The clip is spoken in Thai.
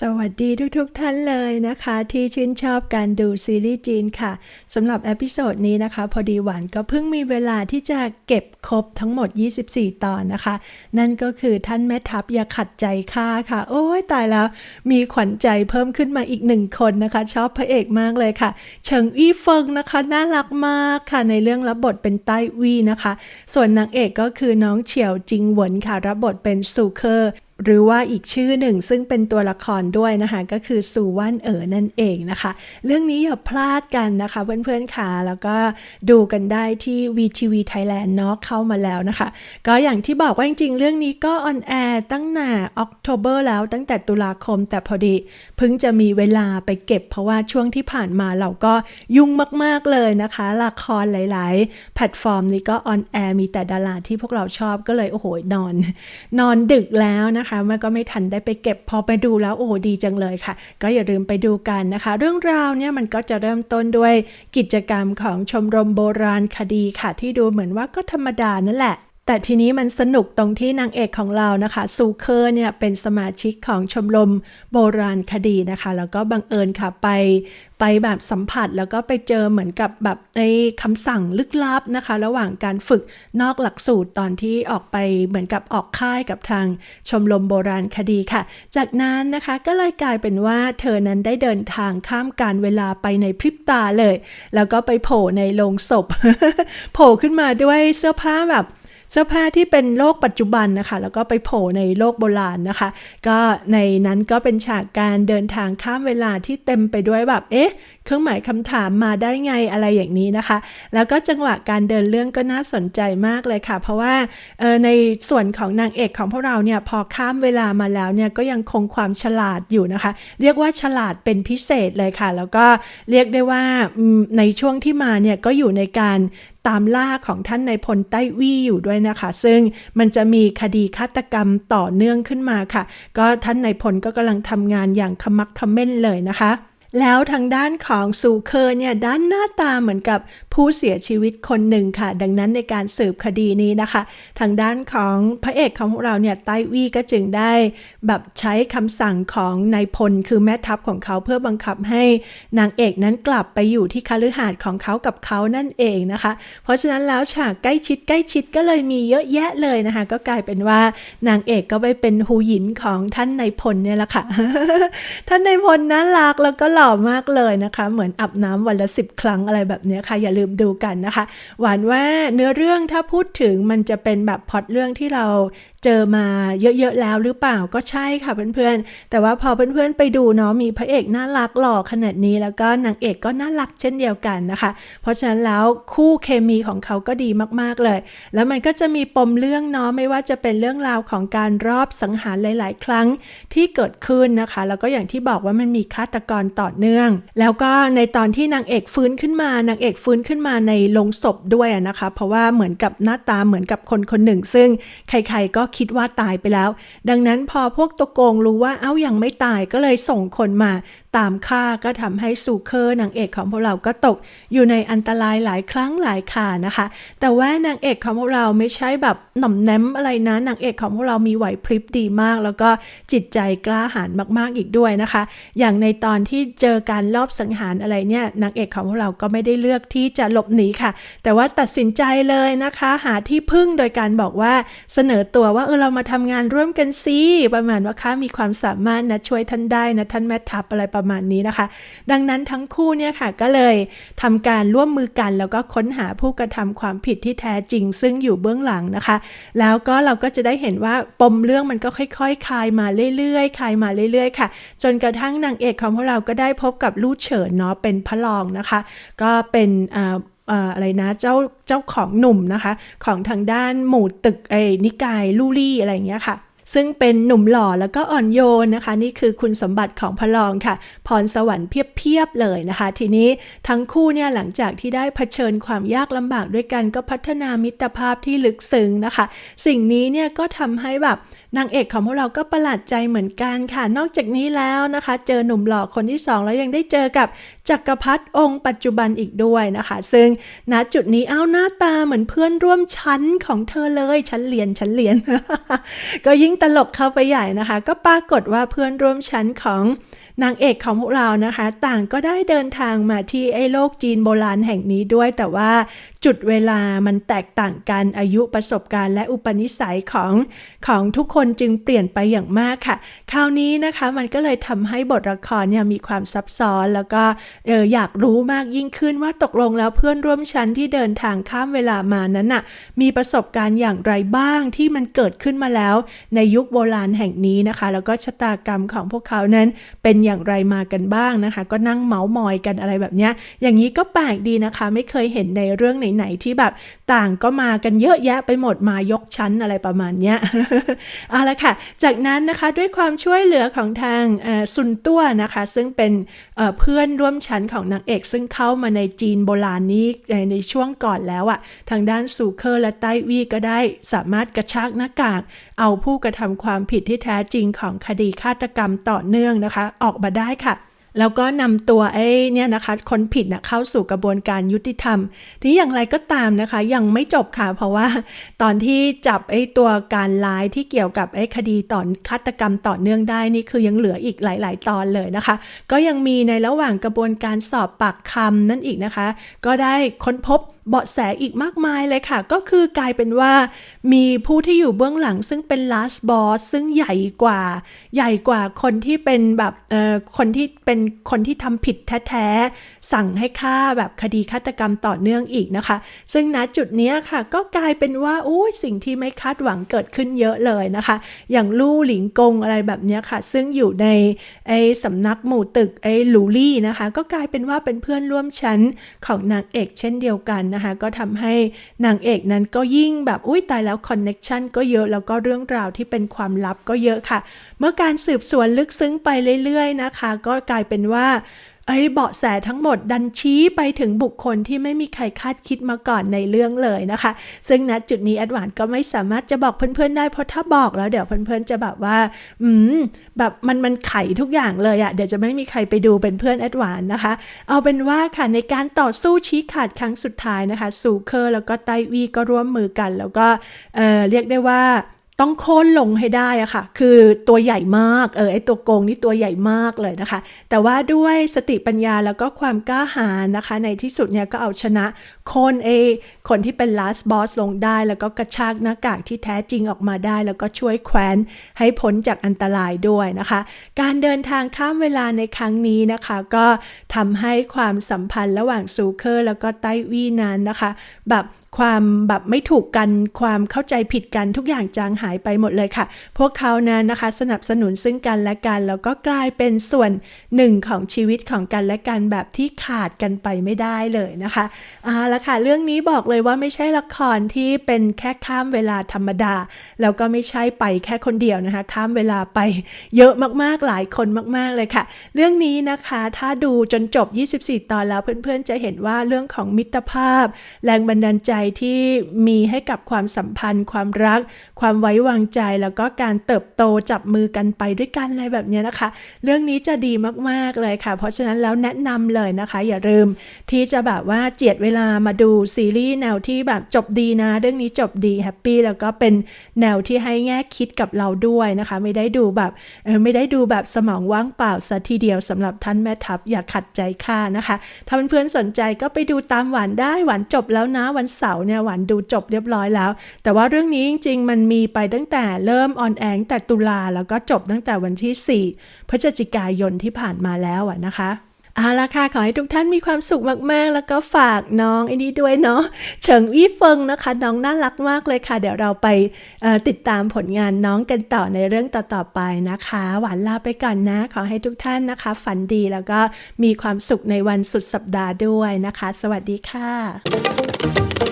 สวั สดีทุกๆทท่านเลยนะคะ ที่ชื่นชอบการดูซีรีส์จีนค่ะสำหรับเอพิโซดนี้นะคะ พอดีหวานก็เพิ่งมีเวลาที่จะเก็บครบทั้งหมด 24 ตอนนะคะ นั่นก็คือท่านแม่ทัพอย่าขัดใจข้าค่ะ โอ้ยตายแล้ว มีขวัญใจเพิ่มขึ้นมาอีกหนึ่งคนนะคะ ชอบพระเอกมากเลยค่ะ เฉิงอี้เฟิงนะคะ น่ารักมากค่ะในเรื่องรับบทเป็นใต้วีนะคะ ส่วนนางเอกก็คือน้องเฉียวจิงหวนค่ะรับบทเป็นซูเคอร์หรือว่าอีกชื่อหนึ่งซึ่งเป็นตัวละครด้วยนะคะก็คือซูว่านเอ๋อนั่นเองนะคะ เรื่องนี้อย่าพลาดกันนะคะเพื่อนๆค่ะแล้วก็ดูกันได้ที่ VTV Thailand เนาะเข้ามาแล้วนะคะ ก็อย่างที่บอกว่าจริงๆ เรื่องนี้ก็ออนแอร์ตั้งแต่ออกโทเบอร์แล้วตั้งแต่ตุลาคม แต่พอดีเพิ่งจะมีเวลาไปเก็บ เพราะว่าช่วงที่ผ่านมาเราก็ยุ่งมากๆเลยนะคะ ละครหลายๆ แพลตฟอร์มนี้ก็ออนแอร์มีแต่ดาราที่พวกเราชอบก็เลยโอ้โหนอน นอนดึกแล้วนะคะมันก็ไม่ทันได้ไปเก็บพอไปดูแล้วโอ้ดีจังเลยค่ะ ก็อย่าลืมไปดูกันนะคะ เรื่องราวเนี่ยมันก็จะเริ่มต้นด้วยกิจกรรมของชมรมโบราณคดีค่ะ ที่ดูเหมือนว่าก็ธรรมดานั่นแหละ แต่ทีนี้มันสนุกตรงที่นางเอกของเรานะคะซูเคอร์เนี่ยเป็นสมาชิกของชมรมโบราณคดีนะคะ แล้วก็บังเอิญค่ะไปไปแบบสัมผัสแล้วก็ไปเจอเหมือนกับแบบในคำสั่งลึกลับนะคะ ระหว่างการฝึกนอกหลักสูตรตอนที่ออกไปเหมือนกับออกค่ายกับทางชมรมโบราณคดีค่ะ จากนั้นนะคะก็เลยกลายเป็นว่าเธอนั้นได้เดินทางข้ามการเวลาไปในพริบตาเลย แล้วก็ไปโผล่ในโลงศพ โผล่ขึ้นมาด้วยเสื้อผ้าแบบ เสื้อผ้าที่เป็นโลกปัจจุบันนะคะ แล้วก็ไปโผล่ในโลกโบราณนะคะ ก็ในนั้นก็เป็นฉากการเดินทางข้ามเวลาที่เต็มไปด้วยแบบ เอ๊ะ เครื่องหมายคำถามมาได้ไงอะไรอย่างนี้นะคะ แล้วก็จังหวะการเดินเรื่องก็น่าสนใจมากเลยค่ะ เพราะว่าในส่วนของนางเอกของพวกเราเนี่ยพอข้ามเวลามาแล้วเนี่ยก็ยังคงความฉลาดอยู่นะคะ เรียกว่าฉลาดเป็นพิเศษเลยค่ะ แล้วก็เรียกได้ว่าในช่วงที่มาเนี่ยก็อยู่ในการตามล่าของท่านในพลใต้วี่อยู่ด้วยนะคะ ซึ่งมันจะมีคดีฆาตกรรมต่อเนื่องขึ้นมาค่ะ ก็ท่านในพลก็กำลังทำงานอย่างขมักขม้นเลยนะคะ แล้วทางด้านของซูเคอร์เนี่ยด้านหน้าตาเหมือนกับผู้เสียชีวิตคนหนึ่งค่ะ ดังนั้นในการสืบคดีนี้นะคะ ทางด้านของพระเอกของเราเนี่ยไต้วี่ก็จึงได้แบบใช้คำสั่งของนายพลคือแม่ทัพของเขาเพื่อบังคับให้นางเอกนั้นกลับไปอยู่ที่คฤหาสน์ของเขากับเขานั่นเองนะคะ เพราะฉะนั้นแล้วฉากใกล้ชิดใกล้ชิดก็เลยมีเยอะแยะเลยนะคะ ก็กลายเป็นว่านางเอกก็ไปเป็นหูหยินของท่านนายพลเนี่ยแหละค่ะท่านนายพลน่ารักแล้วก็หล่อมากเลยนะคะ เหมือนอาบน้ำวันละสิบครั้งอะไรแบบนี้ค่ะ อย่าลืมดูกันนะคะ หวานว่าเนื้อเรื่องถ้าพูดถึงมันจะเป็นแบบพอดเรื่องที่เราเจอมาเยอะๆแล้วหรือเปล่าก็ใช่ค่ะเพื่อนๆ แต่ว่าพอเพื่อนๆไปดูเนาะมีพระเอกน่ารักหล่อขนาดนี้ แล้วก็นางเอกก็น่ารักเช่นเดียวกันนะคะ เพราะฉะนั้นแล้วคู่เคมีของเขาก็ดีมากๆเลย แล้วมันก็จะมีปมเรื่องเนาะไม่ว่าจะเป็นเรื่องราวของการรอบสังหารหลาย ๆ ครั้งที่เกิดขึ้นนะคะ แล้วก็อย่างที่บอกว่ามันมีฆาตกรต่อเนื่อง แล้วก็ในตอนที่นางเอกฟื้นขึ้นมานางเอกฟื้นขึ้นมาในโลงศพด้วยอะนะคะ เพราะว่าเหมือนกับหน้าตาเหมือนกับคนคนหนึ่ง ซึ่งใครๆก็คิดว่าตายไปแล้ว ดังนั้นพอพวกตัวโกงรู้ว่าเอ้ายังไม่ตายก็เลยส่งคนมา ตามฆ่าก็ทำให้ซูเคอร์นางเอกของพวกเราก็ตก อยู่ในอันตรายหลายครั้งหลายคานะคะ แต่ว่านางเอกของพวกเราไม่ใช่แบบหน่อมแนมอะไรนะนางเอกของพวกเรามีไหวพริบดีมาก แล้วก็จิตใจกล้าหาญมากๆอีกด้วยนะคะ อย่างในตอนที่เจอการลอบสังหารอะไรเนี่ยนางเอกของพวกเราก็ไม่ได้เลือกที่จะหลบหนีค่ะ แต่ว่าตัดสินใจเลยนะคะ หาที่พึ่งโดยการบอกว่าเสนอตัวว่าว่าเออเรามาทำงานร่วมกันสิประมาณว่าข้ามีความสามารถนะช่วยท่านได้นะท่านแม่ทัพอะไรประมาณนี้นะคะ ดังนั้นทั้งคู่เนี่ยค่ะก็เลยทำการร่วมมือกันแล้วก็ค้นหาผู้กระทำความผิดที่แท้จริง ซึ่งอยู่เบื้องหลังนะคะ แล้วก็เราก็จะได้เห็นว่าปมเรื่องมันก็ค่อยๆคลายมาเรื่อยๆคลายมาเรื่อยๆ ค่ะ จนกระทั่งนางเอกของพวกเราก็ได้พบกับลู่เฉินเนาะเป็นพระรองนะคะ ก็เป็นอ่า อะไรนะเจ้าเจ้าของหนุ่มนะคะ ของทางด้านหมู่ตึกไอ้นิกายลูลี่อะไรอย่างเงี้ยค่ะซึ่งเป็นหนุ่มหล่อแล้วก็อ่อนโยนนะคะ นี่คือคุณสมบัติของพระรองค่ะ พรสวรรค์เพียบๆเลยนะคะ ทีนี้ทั้งคู่เนี่ยหลังจากที่ได้เผชิญความยากลำบากด้วยกันก็พัฒนามิตรภาพที่ลึกซึ้งนะคะ สิ่งนี้เนี่ยก็ทำให้แบบนางเอกของพวกเราก็ประหลาดใจเหมือนกันค่ะ นอกจากนี้แล้วนะคะ เจอหนุ่มหล่อคนที่สองแล้วยังได้เจอกับจักรพรรดิองค์ปัจจุบันอีกด้วยนะคะ ซึ่งณจุดนี้เอาหน้าตาเหมือนเพื่อนร่วมชั้นของเธอเลยชั้นเรียนชั้นเรียน ก็ยิ่งตลกเข้าไปใหญ่นะคะ ก็ปรากฏว่าเพื่อนร่วมชั้นของนางเอกของพวกเรานะคะ ต่างก็ได้เดินทางมาที่ไอ้โลกจีนโบราณแห่งนี้ด้วย แต่ว่าจุดเวลามันแตกต่างกันอายุประสบการณ์และอุปนิสัยของของทุกคนจึงเปลี่ยนไปอย่างมากค่ะ คราวนี้นะคะมันก็เลยทำให้บทละครเนี่ยมีความซับซ้อนแล้วก็เอออยากรู้มากยิ่งขึ้นว่าตกลงแล้วเพื่อนร่วมชั้นที่เดินทางข้ามเวลามานั้นน่ะมีประสบการณ์อย่างไรบ้างที่มันเกิดขึ้นมาแล้ว ในยุคโบราณแห่งนี้นะคะ แล้วก็ชะตากรรมของพวกเขานั้นเป็นอย่างไรมากันบ้างนะคะ ก็นั่งเมาส์มอยกันอะไรแบบเนี้ยอย่างนี้ก็แปลกดีนะคะ ไม่เคยเห็นในเรื่องไหนๆที่แบบต่างก็มากันเยอะแยะไปหมดมายกชั้นอะไรประมาณเนี้ยเอาละค่ะ จากนั้นนะคะด้วยความช่วยเหลือของทางซุนตัวนะคะ ซึ่งเป็นเพื่อนร่วมชั้นของนางเอก ซึ่งเข้ามาในจีนโบราณนี้ในช่วงก่อนแล้วอะทางด้านซูเคอร์และไต้วี่ก็ได้สามารถกระชากหน้ากาก เอาผู้กระทำความผิดที่แท้จริงของคดีฆาตกรรมต่อเนื่องนะคะ ออกมาได้ค่ะ แล้วก็นำตัวไอ้เนี่ยนะคะคนผิดนะเข้าสู่กระบวนการยุติธรรม ที่อย่างไรก็ตามนะคะ ยังไม่จบค่ะ เพราะว่าตอนที่จับไอ้ตัวการร้ายที่เกี่ยวกับไอ้คดีต่อฆาตกรรมต่อเนื่องได้นี่คือยังเหลืออีกหลาย ๆ ตอนเลยนะคะ ก็ยังมีในระหว่างกระบวนการสอบปากคำนั่นอีกนะคะ ก็ได้ค้นพบ เบาะแสอีกมากมายเลยค่ะ ก็คือกลายเป็นว่า มีผู้ที่อยู่เบื้องหลังซึ่งเป็น last boss ซึ่งใหญ่กว่า ใหญ่กว่าคนที่เป็นแบบเอ่อคนที่เป็นคนที่ทำผิดแท้ๆ สั่งให้ฆ่าแบบคดีฆาตกรรมต่อเนื่องอีกนะคะ ซึ่งณจุดนี้ค่ะ ก็กลายเป็นว่าโอ้ยสิ่งที่ไม่คาดหวังเกิดขึ้นเยอะเลยนะคะ อย่างลู่หลิงกงอะไรแบบนี้ค่ะ ซึ่งอยู่ในไอ้สำนักหมู่ตึกไอ้หลูลี่นะคะ ก็กลายเป็นว่าเป็นเพื่อนร่วมชั้นของนางเอกเช่นเดียวกันนะคะ ก็ทำให้นางเอกนั้นก็ยิ่งแบบอุ้ยตายแล้วคอนเน็ชันก็เยอะแล้วก็เรื่องราวที่เป็นความลับก็เยอะค่ะ เมื่อการสืบสวนลึกซึ้งไปเรื่อยๆนะคะ ก็กลายเป็นว่า ไอ้เบาะแสทั้งหมดดันชี้ไปถึงบุคคลที่ไม่มีใครคาดคิดมาก่อนในเรื่องเลยนะคะ ซึ่งณจุดนี้แอดวานก็ไม่สามารถจะบอกเพื่อนๆได้เพราะถ้าบอกแล้วเดี๋ยวเพื่อนๆจะแบบว่า อืมแบบมันมันไขทุกอย่างเลยอะเดี๋ยวจะไม่มีใครไปดูเป็นเพื่อนแอดวานนะคะ เอาเป็นว่าค่ะในการต่อสู้ชี้ขาดครั้งสุดท้ายนะคะซูเคอร์แล้วก็ไตวีก็ร่วมมือกัน แล้วก็เออเรียกได้ว่า ต้องโค่นลงให้ได้อะค่ะ คือตัวใหญ่มาก เออไอตัวโกงนี่ตัวใหญ่มากเลยนะคะ แต่ว่าด้วยสติปัญญาแล้วก็ความกล้าหาญนะคะ ในที่สุดเนี่ยก็เอาชนะโค่นเอคนที่เป็น last boss ลงได้ แล้วก็กระชากหน้ากากที่แท้จริงออกมาได้ แล้วก็ช่วยแคว้นให้พ้นจากอันตรายด้วยนะคะ การเดินทางข้ามเวลาในครั้งนี้นะคะ ก็ทำให้ความสัมพันธ์ระหว่างซูเคอร์ แล้วก็ไต้วี่นั้นนะคะ แบบ ความแบบไม่ถูกกันความเข้าใจผิดกันทุกอย่างจางหายไปหมดเลยค่ะ พวกเขานั้นนะคะสนับสนุนซึ่งกันและกัน แล้วก็กลายเป็นส่วนหนึ่งของชีวิตของกันและกันแบบที่ขาดกันไปไม่ได้เลยนะคะเอาละค่ะเรื่องนี้บอกเลยว่าไม่ใช่ละครที่เป็นแค่ข้ามเวลาธรรมดา แล้วก็ไม่ใช่ไปแค่คนเดียวนะคะข้ามเวลาไปเยอะมากๆหลายคนมากๆเลยค่ะ เรื่องนี้นะคะถ้าดูจนจบ 24 ตอนแล้วเพื่อนๆจะเห็นว่าเรื่องของมิตรภาพ แรงบันดาลใจที่มีให้กับความสัมพันธ์ ความรัก ความไว้วางใจ แล้วก็การเติบโตจับมือกันไปด้วยกันอะไรแบบนี้นะคะ เรื่องนี้จะดีมากๆเลยค่ะ เพราะฉะนั้นแล้วแนะนำเลยนะคะ อย่าลืมที่จะแบบว่าเจียดเวลามาดูซีรีส์แนวที่แบบจบดีนะ เรื่องนี้จบดีแฮปปี้แล้วก็เป็นแนวที่ให้แง่คิดกับเราด้วยนะคะ ไม่ได้ดูแบบเออไม่ได้ดูแบบสมองว่างเปล่าซะทีเดียวสำหรับท่านแม่ทัพอย่าขัดใจข้านะคะ ถ้าเพื่อนๆสนใจก็ไปดูตามหวานได้หวานจบแล้วนะวันเสาร์เนี่ยหวานดูจบเรียบร้อยแล้ว แต่ว่าเรื่องนี้จริง ๆ มันมีไปตั้งแต่เริ่มออนแอร์ตั้งแต่ตุลาแล้วก็จบตั้งแต่วันที่ 4 พฤศจิกายนที่ผ่านมาแล้วอะนะคะเอาละค่ะ ขอให้ทุกท่านมีความสุขมาก ๆ แล้วก็ฝากน้องไอ้นี้ด้วยเนาะเฉิงอี้เฟิงนะคะ น้องน่ารักมากเลยค่ะ เดี๋ยวเราไปติดตามผลงานน้องกันต่อในเรื่องต่อ ๆ ไปนะคะ หวานลาไปก่อนนะ ขอให้ทุกท่านนะคะ ฝันดีแล้วก็มีความสุขในวันสุดสัปดาห์ด้วยนะคะ สวัสดีค่ะ